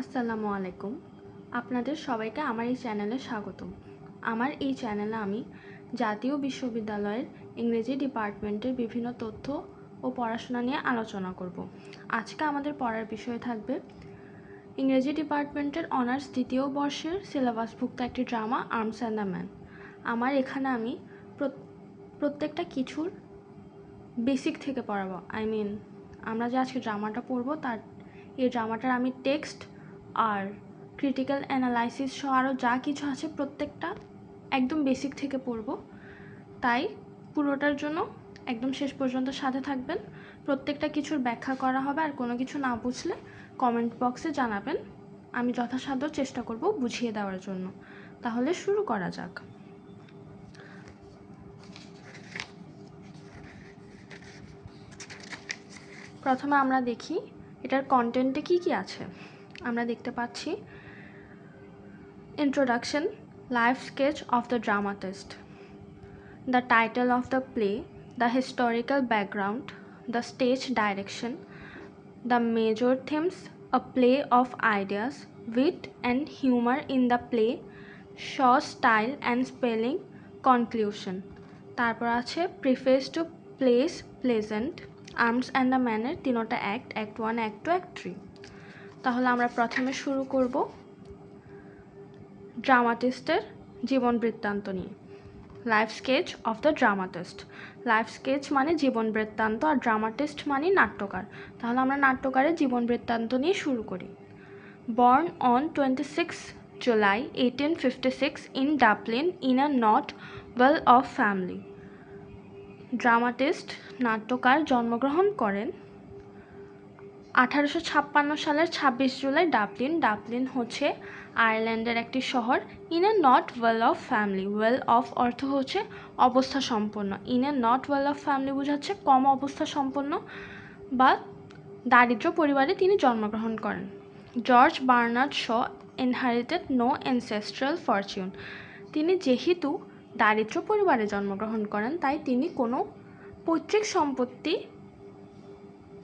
আসসালামু আলাইকুম। আপনাদের সবাইকে আমার এই চ্যানেলে স্বাগতম। আমার এই চ্যানেলে আমি জাতীয় বিশ্ববিদ্যালয়ের ইংরেজি ডিপার্টমেন্টের বিভিন্ন তথ্য ও পড়াশোনা নিয়ে আলোচনা করব। আজকে আমাদের পড়ার বিষয় থাকবে ইংরেজি ডিপার্টমেন্টের অনার্স দ্বিতীয় বর্ষের সিলেবাসভুক্ত একটি drama, arms and the man. আমার এখানে আমি প্রত্যেকটা কিছুর বেসিক থেকে পড়াবো। আই মিন, আমরা যে আজকে ড্রামাটা পড়ব, তার, এই ড্রামাটার আমি টেক্সট আর ক্রিটিক্যাল অ্যানালাইসিস সহ আরও যা কিছু আছে প্রত্যেকটা একদম বেসিক থেকে পড়ব। তাই পুরোটার জন্য একদম শেষ পর্যন্ত সাথে থাকবেন। প্রত্যেকটা কিছুর ব্যাখ্যা করা হবে আর কোনো কিছু না বুঝলে কমেন্ট বক্সে জানাবেন। আমি যথাসাধ্য চেষ্টা করব বুঝিয়ে দেওয়ার জন্য। তাহলে শুরু করা যাক। প্রথমে আমরা দেখি এটার কন্টেন্টে কি কি আছে। আমরা দেখতে পাচ্ছি। Introduction life sketch of the dramatist the title of the play the historical background the stage direction the major themes a play of ideas with and humour in the play Shaw style and spelling conclusion তারপর আছে preface to plays pleasant arms and the ম্যানের তিনোটা act act one act two act three তাহলে আমরা প্রথমে শুরু করব ড্রামাটিস্টের জীবন বৃত্তান্ত নিয়ে। Life sketch of the dramatist. Life sketch মানে জীবন বৃত্তান্ত আর ড্রামাটিস্ট মানে নাট্যকার। তাহলে আমরা নাট্যকারের জীবন বৃত্তান্ত নিয়ে শুরু করি। Born on 26 July 1856 in Dublin in a not well of family dramatist নাট্যকার জন্মগ্রহণ করেন আঠারোশো ছাপ্পান্ন সালের ছাব্বিশ জুলাই ডাবলিন ডাবলিন হচ্ছে আয়ারল্যান্ডের একটি শহর। In a not well off family, well off অর্থ হচ্ছে অবস্থা সম্পন্ন। In a not well off family বোঝাচ্ছে কম অবস্থা সম্পন্ন বা দারিদ্র পরিবারে তিনি জন্মগ্রহণ করেন। George Bernard Shaw inherited no ancestral fortune. তিনি যেহেতু দারিদ্র পরিবারে জন্মগ্রহণ করেন, তাই তিনি কোনো পৈতৃক সম্পত্তি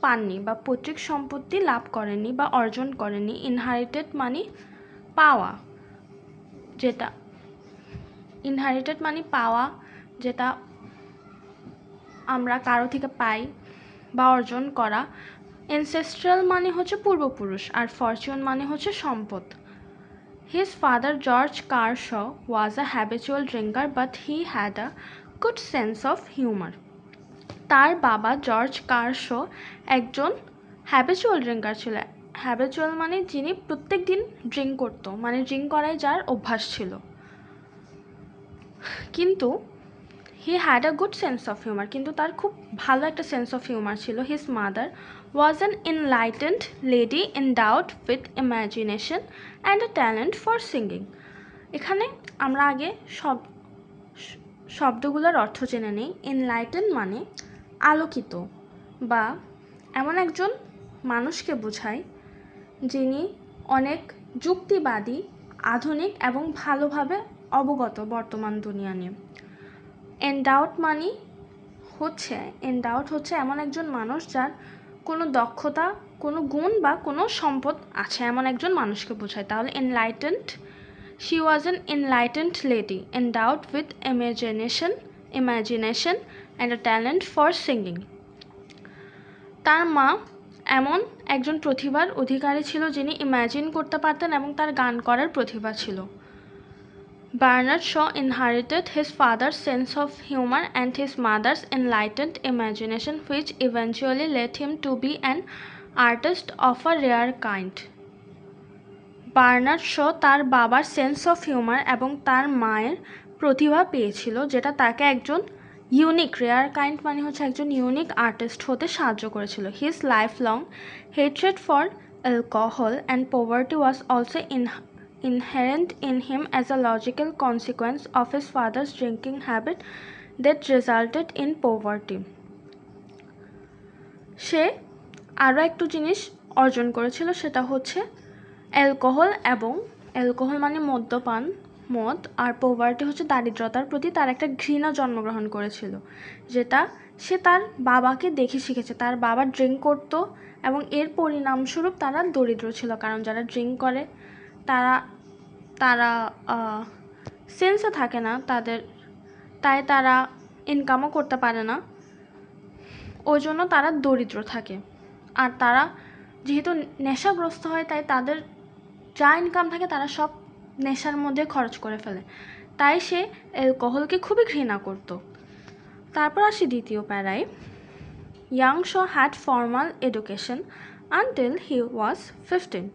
পাননি বা পৈতৃক সম্পত্তি লাভ করেননি বা অর্জন করেননি ইনহারিটেড মানে পাওয়া যেটা ইনহারিটেড মানে পাওয়া যেটা আমরা কারও থেকে পাই বা অর্জন করা এনসেস্ট্রাল মানে হচ্ছে পূর্বপুরুষ আর ফরচুন মানে হচ্ছে সম্পদ। His father George Carr Shaw was a habitual drinker but he had a good sense of humour তার বাবা জর্জ কারশ একজন হ্যাবিচুয়াল ড্রিঙ্কার ছিল হ্যাবিচুয়াল মানে যিনি প্রত্যেক দিন ড্রিঙ্ক করতো মানে ড্রিঙ্ক করায় যার অভ্যাস ছিল। কিন্তু he had a good sense of humour কিন্তু তার খুব ভালো একটা সেন্স অফ হিউমার ছিল। His mother was an enlightened lady endowed with imagination and a talent for singing এখানে আমরা আগে সব, শব্দগুলোর অর্থ জেনে নিই। এনলাইটেন মানে আলোকিত বা এমন একজন মানুষকে বোঝায় যিনি অনেক যুক্তিবাদী, আধুনিক এবং ভালোভাবে অবগত বর্তমান দুনিয়া নিয়ে। এন্ডাউট মানি হচ্ছে এন্ডাউট হচ্ছে এমন একজন মানুষ যার কোনো দক্ষতা, কোনো গুণ বা কোনো সম্পদ আছে এমন একজন মানুষকে বোঝায়। তাহলে enlightened she was an enlightened lady endowed with imagination imagination and a talent for singing তার মা এমন একজন প্রতিভার অধিকারী ছিল যিনি ইম্যাজিন করতে পারতেন এবং তার গান করার প্রতিভা ছিল। Bernard Shaw inherited his father sense of humour and his mother's enlightened imagination which eventually let him to be an artist of a rare kind Bernard Shaw তার বাবার সেন্স অফ হিউমার এবং তার মায়ের প্রতিভা পেয়েছিল, যেটা তাকে একজন ইউনিক রেয়ার কাইন্ড মানে হচ্ছে একজন ইউনিক আর্টিস্ট হতে সাহায্য করেছিল his life long hatred for alcohol and poverty was also in inherent in him as a logical consequence of his father's drinking habit that resulted in poverty. সে আরও একটু জিনিস অর্জন করেছিল, সেটা হচ্ছে অ্যালকোহল এবং অ্যালকোহল মানে মদ্যপান মদ আর পোভার্টি হচ্ছে দারিদ্রতার প্রতি তার একটা ঘৃণা জন্মগ্রহণ করেছিল, যেটা সে তার বাবাকে দেখে শিখেছে। তার বাবা ড্রিঙ্ক করতো এবং এর পরিণামস্বরূপ তারা দরিদ্র ছিল, কারণ যারা ড্রিঙ্ক করে তারা তারা সেন্সে থাকে না তাদের, তাই তারা ইনকামও করতে পারে না। ওই জন্য তারা দরিদ্র থাকে। আর তারা যেহেতু নেশাগ্রস্ত হয়, তাই তাদের যা ইনকাম থাকে তারা সব নেশার মধ্যে খরচ করে ফেলে। তাই সে অ্যালকোহলকে খুবই ঘৃণা করত। তারপর আসি দ্বিতীয় প্যারায় young Shaw had formal education until he was fifteen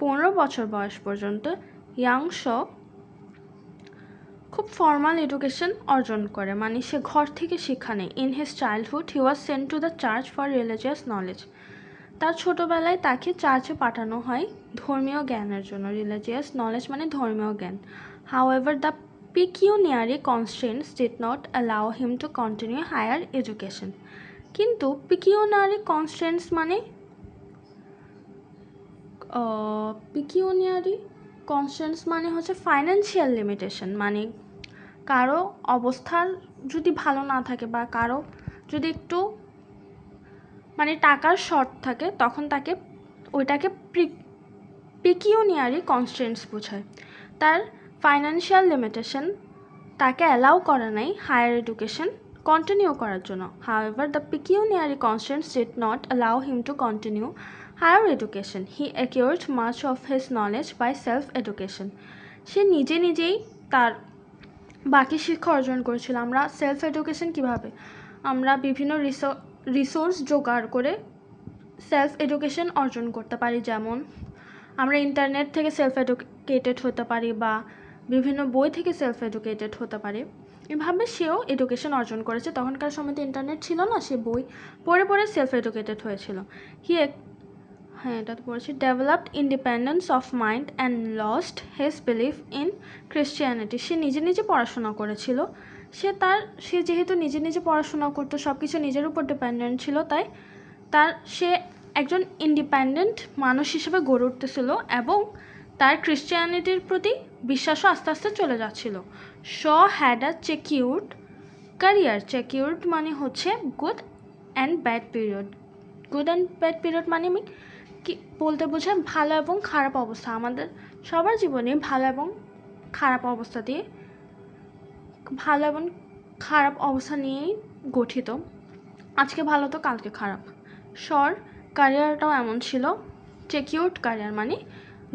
পনেরো বছর বয়স পর্যন্ত ইয়াং শ খুব ফর্মাল এডুকেশন অর্জন করে। মানে সে ঘর থেকে শিক্ষা নেয়। In his childhood he was sent to the church for religious knowledge তার ছোটোবেলায় তাকে চার্চে পাঠানো হয় ধর্মীয় জ্ঞানের জন্য রিলিজিয়াস নলেজ মানে ধর্মীয় জ্ঞান। However the pecuniary constraints did not allow him to continue higher education কিন্তু পিকিউনারি কনস্টেন্টস মানে পিকিউনিয়ারি কনস্টেন্টস মানে হচ্ছে ফাইন্যান্সিয়াল লিমিটেশন মানে কারও অবস্থার যদি ভালো না থাকে বা কারও যদি একটু মানে টাকার শর্ট থাকে, তখন তাকে ওইটাকে পিকিউনিয়ারি কনস্টেন্টস বোঝায়। তার ফাইন্যান্সিয়াল লিমিটেশন তাকে অ্যালাউ করে নাই হায়ার এডুকেশন কন্টিনিউ করার জন্য। However the pecuniary constraints did not allow him to continue higher education he acquired much of his knowledge by self education সে নিজে নিজেই তার বাকি শিক্ষা অর্জন করেছিল। আমরা সেলফ এডুকেশন কীভাবে? আমরা বিভিন্ন রিসোর্স জোগাড় করে সেলফ এডুকেশন অর্জন করতে পারি, যেমন আমরা ইন্টারনেট থেকে সেলফ এডুকেটেড হতে পারি বা বিভিন্ন বই থেকে সেলফ এডুকেটেড হতে পারে। এভাবে সেও এডুকেশন অর্জন করেছে। তখনকার সময় তো ইন্টারনেট ছিল না, সে বই পড়ে পড়ে সেলফ এডুকেটেড হয়েছিল। হি হ্যাঁ এটা তো পড়েছি। Developed independence of mind and lost his believe in Christianity সে নিজে নিজে পড়াশোনা করেছিল। সে তার, সে যেহেতু নিজে নিজে পড়াশোনা করতো সব কিছু নিজের উপর ডিপেন্ডেন্ট ছিল, তাই তার, সে একজন ইন্ডিপেন্ডেন্ট মানুষ হিসেবে গড়ে উঠতেছিল এবং তার ক্রিশ্চিয়ানিটির প্রতি বিশ্বাসও আস্তে আস্তে চলে যাচ্ছিল। শ হ্যাড আ চেকিউড ক্যারিয়ার চেকিউড মানে হচ্ছে good and bad period good and bad period মানে আমি কি, বলতে বোঝায় ভালো এবং খারাপ অবস্থা। আমাদের সবার জীবনে ভালো এবং খারাপ অবস্থা দিয়ে ভালো এবং খারাপ অবস্থা নিয়েই গঠিত। আজকে ভালো তো কালকে খারাপ। শর ক্যারিয়ারটাও এমন ছিল। চেকিউড ক্যারিয়ার মানে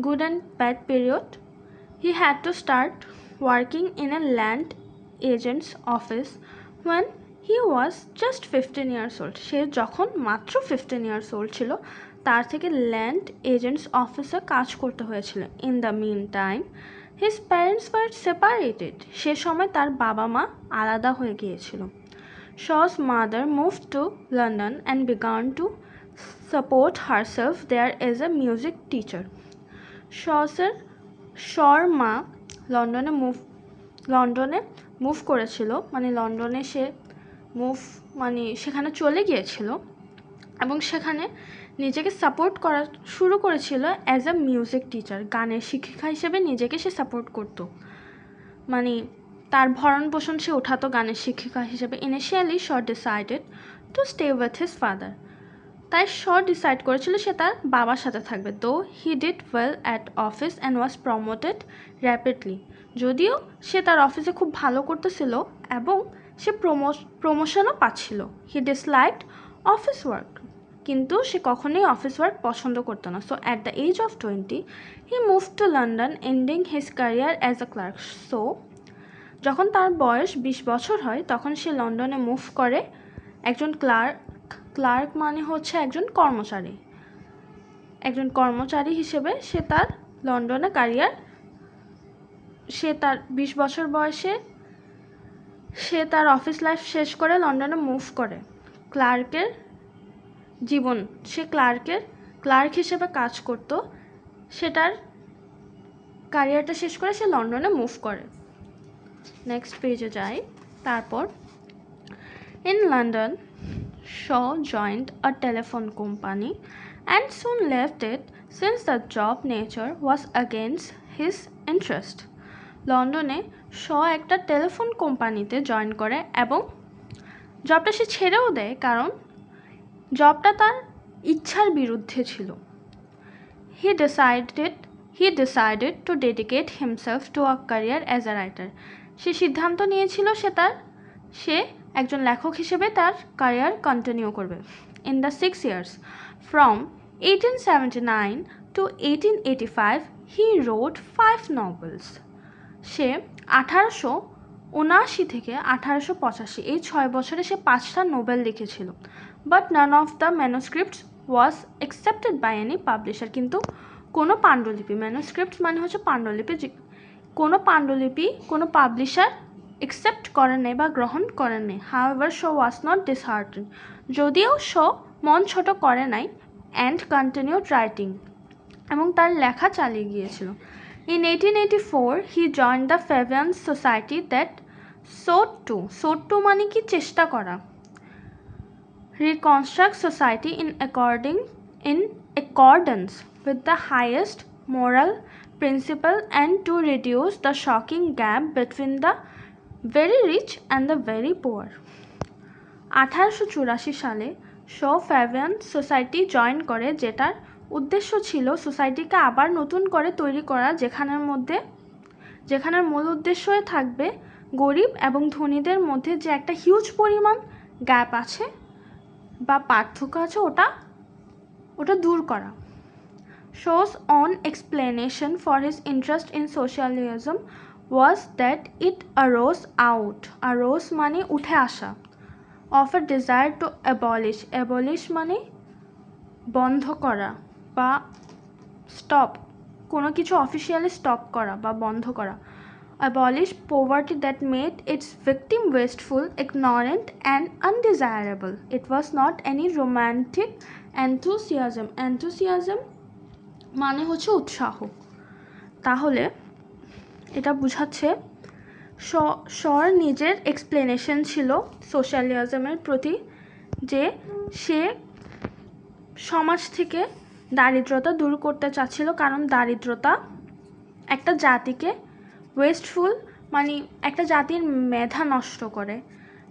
good and bad period he had to start working in a land agent's office when he was just fifteen years old সে যখন মাত্র ফিফটিন ইয়ার্স ওল্ড ছিল, তার থেকে ল্যান্ড এজেন্টস অফিসে কাজ করতে হয়েছিল। In the mean time his parents were separated সে সময় তার বাবা মা আলাদা হয়ে গিয়েছিল। Shaw's mother move to London and began to support herself there as a music teacher শসের শর মা লন্ডনে মুভ লন্ডনে মুভ করেছিল। মানে লন্ডনে সে মুভ মানে সেখানে চলে গিয়েছিল। এবং সেখানে নিজেকে সাপোর্ট করা শুরু করেছিল অ্যাজ আ মিউজিক টিচার গানের শিক্ষিকা হিসেবে নিজেকে সে সাপোর্ট করতো। মানে তার ভরণ পোষণ সে ওঠাতো গানের শিক্ষিকা হিসেবে। Initially short decided to stay with his father তাই শ ডিসাইড করেছিল সে তার বাবার সাথে থাকবে। তো he did well at office and was promoted rapidly যদিও সে তার অফিসে খুব ভালো করতেছিল এবং সে প্রমো প্রমোশনও পাচ্ছিল। হি ডিসলাইকড অফিস ওয়ার্ক কিন্তু সে কখনোই অফিস ওয়ার্ক পছন্দ করতো না। So at the age of twenty he move to London ending his career as a clerk so যখন তার বয়স বিশ বছর হয়, তখন সে লন্ডনে মুভ করে। একজন ক্লার্ক ক্লার্ক মানে হচ্ছে একজন কর্মচারী। একজন কর্মচারী হিসেবে সে তার লন্ডনে ক্যারিয়ার সে তার বিশ বছর বয়সে সে তার অফিস লাইফ শেষ করে লন্ডনে মুভ করে। ক্লার্কের জীবন। সে ক্লার্কের, ক্লার্ক হিসেবে কাজ করত। সেটার ক্যারিয়ারটা শেষ করে সে লন্ডনে মুভ করে। নেক্সট পেজে যাই। তারপর in London Shaw joined a telephone company and soon left it since the job nature was against his interest. লন্ডনে শ একটা টেলিফোন কোম্পানিতে জয়েন করে এবং জবটা সে ছেড়েও দেয় কারণ জবটা তার ইচ্ছার বিরুদ্ধে ছিল। He decided he decided to dedicate himself to a career as a writer সে সিদ্ধান্ত নিয়েছিল সে তার, সে একজন লেখক হিসেবে তার ক্যারিয়ার কন্টিনিউ করবে। In the six years from eighteen seventy nine to eighteen eighty five he wrote five novels সে আঠারোশো উনআশি থেকে আঠারোশো পঁচাশি, এই ছয় বছরে সে পাঁচটা নোবেল লিখেছিল। But none of the manuscripts was accepted by any publisher কিন্তু কোনো পাণ্ডুলিপি ম্যানোস্ক্রিপ্ট মানে হচ্ছে পাণ্ডুলিপি কোনো পাণ্ডুলিপি কোনো পাবলিশার অ্যাকসেপ্ট করেন নাই বা গ্রহণ করেন নেই however show was not disheartened যদিও শো মন ছোট করে নাই অ্যান্ড কন্টিনিউড রাইটিং এবং তার লেখা চালিয়ে গিয়েছিল in eighteen eighty four he join the Fabian society that sought to sought to মানে কি চেষ্টা করা reconstruct society in according in accordance with the highest moral principle and to reduce the shocking gap between the very rich and the very poor আঠারোশো চুরাশি সালে show ফ্যাভিয়ান society join করে যেটার উদ্দেশ্য ছিল সোসাইটিকে আবার নতুন করে তৈরি করা যেখানের মধ্যে যেখানের মূল উদ্দেশ্যই থাকবে গরিব এবং ধনীদের মধ্যে যে একটা হিউজ পরিমাণ গ্যাপ আছে বা পার্থক্য আছে ওটা ওটা দূর করা। Shaw's own explanation for his interest in socialism was that it arose out arose মানে উঠে আসা of a desire to abolish abolish মানে বন্ধ করা বা স্টপ কোনো কিছু অফিসিয়ালি স্টপ করা বা বন্ধ করা। Abolish poverty that made its victim wasteful, ignorant, and undesirable. It was not any romantic enthusiasm. Enthusiasm মানে হচ্ছে উৎসাহ তাহলে এটা বুঝাচ্ছে স্বর নিজের এক্সপ্লেনেশন ছিল সোশ্যালিজমের প্রতি যে সে সমাজ থেকে দারিদ্রতা দূর করতে চাচ্ছিল কারণ দারিদ্রতা একটা জাতিকে ওয়েস্টফুল মানে একটা জাতির মেধা নষ্ট করে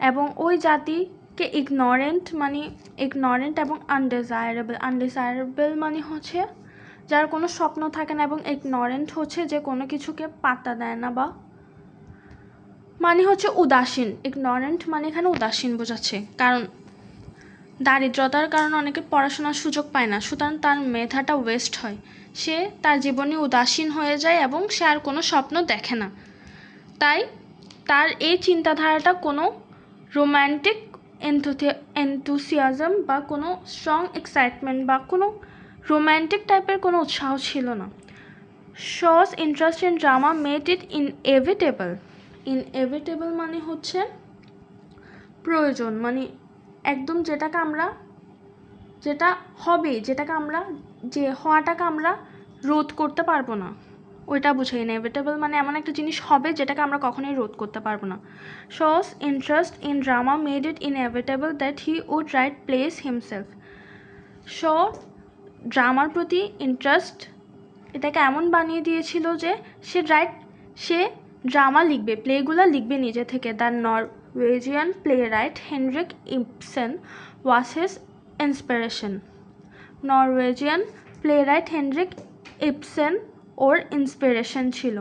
এবং ওই জাতিকে ইগনোরেন্ট মানে ইগনোরেন্ট এবং আনডিজায়ারেবল আনডিজায়ারেবল মানে হচ্ছে যার কোনো স্বপ্ন থাকে না এবং ইগনোরেন্ট হচ্ছে যে কোনো কিছুকে পাত্তা দেয় না বা মানে হচ্ছে উদাসীন। ইগনোরেন্ট মানে এখানে উদাসীন বোঝাচ্ছে। কারণ দারিদ্রতার কারণে অনেকে পড়াশোনার সুযোগ পায় না। সুতরাং তার মেধাটা ওয়েস্ট হয়। সে তার জীবনে উদাসীন হয়ে যায় এবং সে আর কোনো স্বপ্ন দেখে না। তাই তার এই চিন্তাধারাটা কোনো রোম্যান্টিক এনথুসিয়াজম বা কোনো স্ট্রং এক্সাইটমেন্ট বা কোনো রোম্যান্টিক টাইপের কোনো উৎসাহ ছিল না। Shaw's interest in drama made it inevitable inevitable মানে হচ্ছে প্রয়োজন। মানে একদম যেটাকে আমরা, যেটা হবে, যেটাকে আমরা, যে হওয়াটাকে আমরা রোধ করতে পারব না, ওইটা বুঝাই ইনএভিটেবল মানে এমন একটা জিনিস হবে যেটাকে আমরা কখনোই রোধ করতে পারব না। Shaw's interest in drama made it inevitable that he would write plays himself Shaw ড্রামার প্রতি ইন্টারেস্ট এটাকে এমন বানিয়ে দিয়েছিল যে সে রাইট সে ড্রামা লিখবে প্লেগুলো লিখবে নিজে থেকে the Norwegian Playwright Henrik Ibsen was his inspiration Norwegian playwright Henrik Ibsen or inspiration ছিল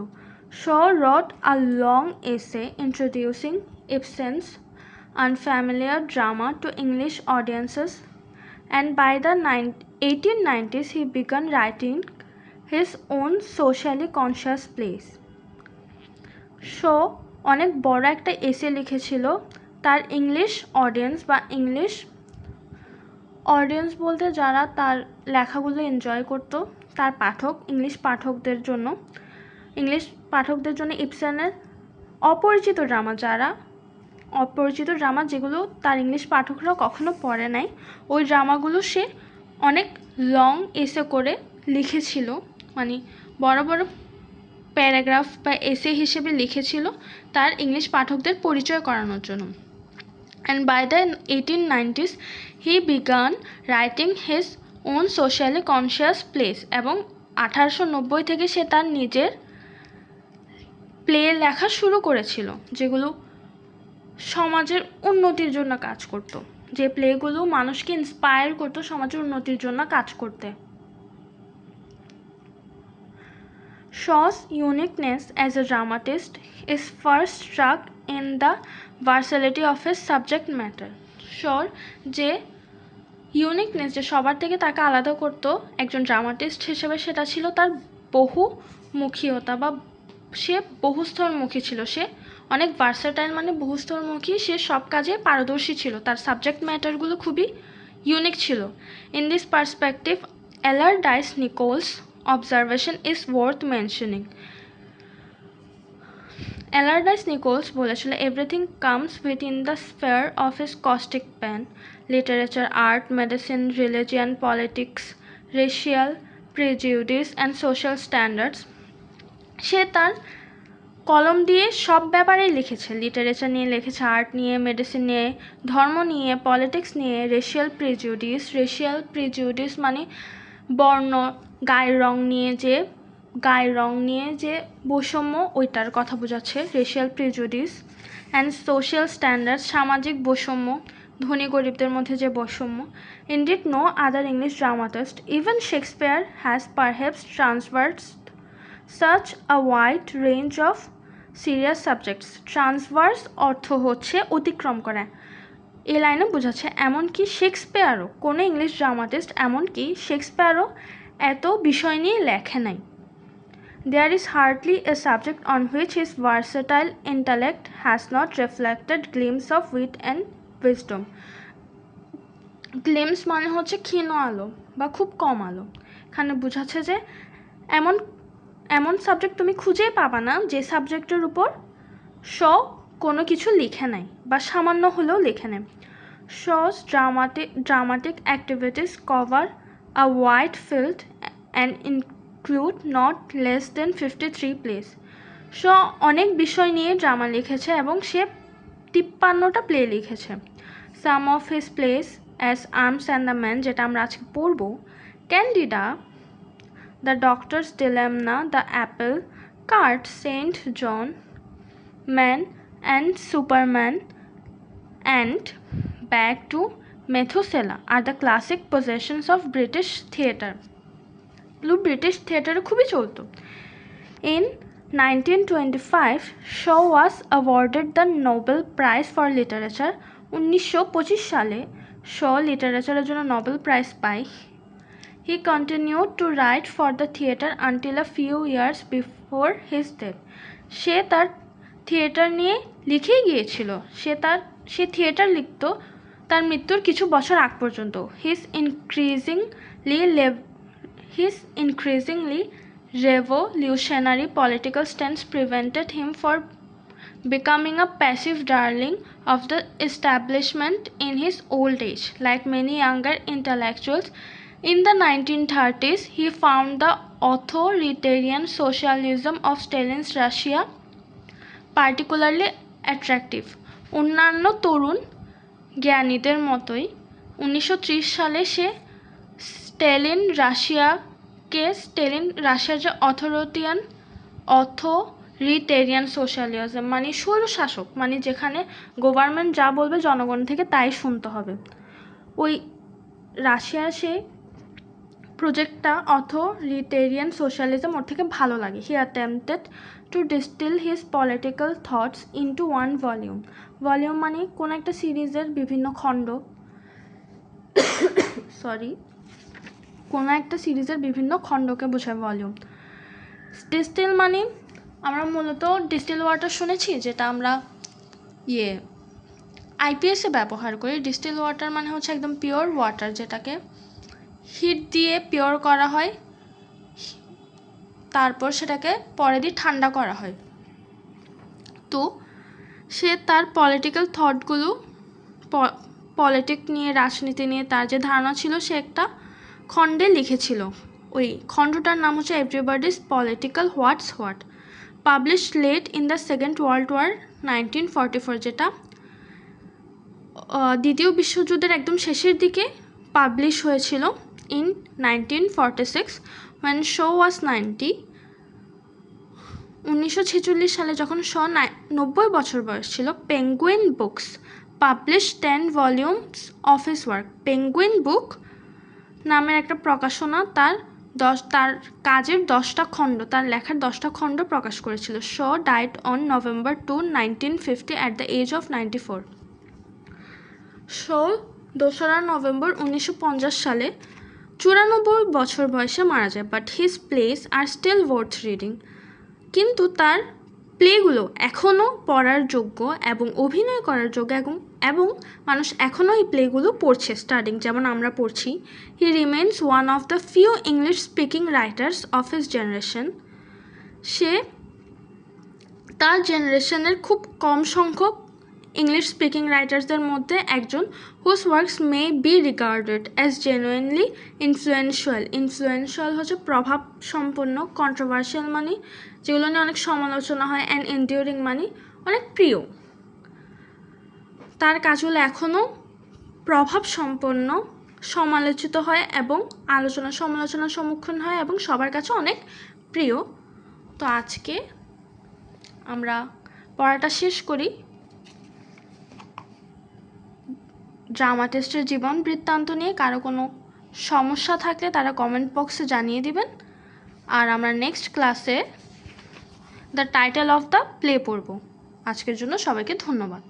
Shaw wrote a long essay introducing Ibsen's unfamiliar drama to English audiences, and by the 1890s he began writing his own socially conscious plays. Shaw অনেক বড় একটা এসে লিখেছিল। তার English audience বা English audience বলতে যারা তার লেখাগুলো এনজয় করতো, তার পাঠক ইংলিশ পাঠকদের জন্য। ইংলিশ পাঠকদের জন্য ইপসেনের অপরিচিত ড্রামা যারা, অপরিচিত ড্রামা যেগুলো তার ইংলিশ পাঠকরা কখনো পড়ে নাই, ওই ড্রামাগুলো সে অনেক লং এসে করে লিখেছিল। মানে বড় বড় প্যারাগ্রাফ বা এসে হিসেবে লিখেছিল তার ইংলিশ পাঠকদের পরিচয় করানোর জন্য। And by the eighteen nineties he began writing his own socially conscious plays এবং আঠারোশো নব্বই থেকে সে তার নিজের প্লে লেখা শুরু করেছিল, যেগুলো সমাজের উন্নতির জন্য কাজ করত। যে প্লেগুলো মানুষকে ইন্সপায়ার করতো সমাজের উন্নতির জন্য কাজ করতে। Shaw's uniqueness as a dramatist is first struck in the versatility of his subject matter. শর যে ইউনিকনেস যে সবার থেকে তাকে আলাদা করতো একজন ড্রামাটিস্ট হিসেবে, সেটা ছিল তার বহুমুখীয়তা বা সে বহুস্তরমুখী ছিল। সে অনেক ভার্সাটাইল মানে বহুস্তরমুখী, সে সব কাজে পারদর্শী ছিল। তার সাবজেক্ট ম্যাটারগুলো খুবই ইউনিক ছিল। In this perspective Allardyce Nicoll's observation is worth mentioning Allardyce Nicoll's বলেছিল everything comes within the sphere of his caustic pen literature art medicine religion politics racial prejudice and social standards সে তার কলম দিয়ে সব ব্যাপারেই লিখেছে। Literature নিয়ে লিখেছে art নিয়ে মেডিসিন নিয়ে, ধর্ম নিয়ে পলিটিক্স নিয়ে রেশিয়াল প্রিজিউডিস রেশিয়াল প্রিজিউডিস মানে বর্ণ গায়ের রং নিয়ে যে, গায়ের রং নিয়ে যে বৈষম্য, ওইটার কথা বোঝাচ্ছে racial prejudice and social standard সামাজিক বৈষম্য, ধনী গরিবদের মধ্যে যে বৈষম্য indeed no other English dramatist even Shakespeare has perhaps traversed such a wide range of serious subjects traversed অর্থ হচ্ছে অতিক্রম করা। এই লাইনে বোঝাচ্ছে, এমনকি শেক্সপিয়ারও কোনো ইংলিশ ড্রামাটিস্ট এমনকি শেক্সপিয়ারও এত বিষয় নিয়ে লেখে নাই। There is hardly a subject on which his versatile intellect has not reflected glimpse of wit and wisdom. Glimpse মানে হচ্ছে ক্ষীণ আলো বা খুব কম আলো। এখানে বোঝাচ্ছে যে এমন এমন সাবজেক্ট তুমি খুঁজেই পাবা না যে সাবজেক্টের উপর স কোনো কিছু লিখে নেয় বা সামান্য হলেও লিখে নেয় Shaw's dramatic dramatic activities cover wide field and in include not less than fifty three plays Shaw অনেক বিষয় নিয়ে ড্রামা লিখেছে এবং সে তিপ্পান্নটা প্লে লিখেছে। Some of his plays as Arms and the Man যেটা আমরা আজকে পড়ব Candida the Doctor's Dilemma the Apple Cart Saint Joan Man and Superman and Back to Methuselah R the classic possessions of British theatre এগুলো British থিয়েটারে খুবই চলতো। In nineteen twenty five Shaw was awarded the Nobel prize for literature উনিশশো পঁচিশ সালে Shaw লিটারেচারের জন্য Nobel prize পায়। He continue to write for the theatre until a few years before his death সে তার থিয়েটার নিয়ে লিখেই গিয়েছিল। সে তার, সে থিয়েটার লিখত তার মৃত্যুর কিছু বছর আগ পর্যন্ত। His increasingly his increasingly revolutionary political stands prevented him for becoming a passive darling of the establishment in his old age like many younger intellectuals in the nineteen thirties he found the authoritarian socialism of Stalin's Russia particularly attractive অন্যান্য তরুণ জ্ঞানীদের মতোই, উনিশশো ত্রিশ সালে সে স্টেলিন রাশিয়াকে স্টেলিন রাশিয়ার যে অথরিটিয়ান authoritarian socialism মানে স্বৈরশাসক মানে যেখানে গভর্নমেন্ট যা বলবে জনগণ থেকে তাই শুনতে হবে। ওই রাশিয়া সেই প্রজেক্টটা অথরিটেরিয়ান সোশ্যালিজম ওর থেকে ভালো লাগে। He attempted to distil his political thoughts into one volume volume মানে কোনো একটা সিরিজের বিভিন্ন খণ্ড। সরি কোনো একটা সিরিজের বিভিন্ন খণ্ডকে বোঝায় ভলিউম ডিস্টিল মানে আমরা মূলত ডিস্টিল ওয়াটার শুনেছি, যেটা আমরা ইয়ে আইপিএসে ব্যবহার করি। ডিস্টিল ওয়াটার মানে হচ্ছে একদম পিওর ওয়াটার যেটাকে হিট দিয়ে পিওর করা হয়। তারপর সেটাকে পরে দিয়ে ঠান্ডা করা হয়। তো সে তার পলিটিক্যাল থটগুলো পলিটিক নিয়ে, রাজনীতি নিয়ে, তার যে ধারণা ছিল সে একটা খণ্ডে লিখেছিল। ওই খণ্ডটার নাম হচ্ছে Everybody's Political What's What publish late in the Second World War nineteen forty four যেটা দ্বিতীয় বিশ্বযুদ্ধের একদম শেষের দিকে পাবলিশ হয়েছিল। Forty six when show was 90 উনিশশো সালে যখন শ নব্বই বছর বয়স ছিল Penguin Books publish ten volumes of his work Penguin Book নামের একটা প্রকাশনা তার দশ, তার কাজের দশটা খণ্ড, তার লেখার দশটা খণ্ড প্রকাশ করেছিল। Shaw died on November two nineteen fifty at the age of ninety four Shaw দোসরা নভেম্বর উনিশশো পঞ্চাশ সালে চুরানব্বই বছর বয়সে মারা যায় but his plays are still worth reading কিন্তু তার প্লেগুলো এখনও পড়ার যোগ্য এবং অভিনয় করার যোগ্য এবং এবং মানুষ এখনও এই প্লেগুলো পড়ছে স্টাডিং যেমন আমরা পড়ছি he remains one of the few English speaking writers of his generation সে তার জেনারেশনের খুব কম সংখ্যক ইংলিশ স্পিকিং রাইটার্সদের মধ্যে একজন whose works may be regarded as genuinely influential influential হচ্ছে প্রভাব সম্পন্ন কন্ট্রোভার্সিয়াল মানে যেগুলো নিয়ে অনেক সমালোচনা হয় অ্যান্ড এনডিউরিং মানে অনেক প্রিয়। তার কাজগুলো এখনও প্রভাব সম্পন্ন, সমালোচিত হয় এবং আলোচনা সমালোচনার সম্মুখীন হয় এবং সবার কাছে অনেক প্রিয়। তো আজকে আমরা পড়াটা শেষ করি। ড্রামাটিস্টের জীবন বৃত্তান্ত নিয়ে কারও কোনো সমস্যা থাকলে তারা কমেন্ট বক্সে জানিয়ে দিবেন। আর আমরা নেক্সট ক্লাসে the title of the play পড়ব। আজকের জন্য সবাইকে ধন্যবাদ।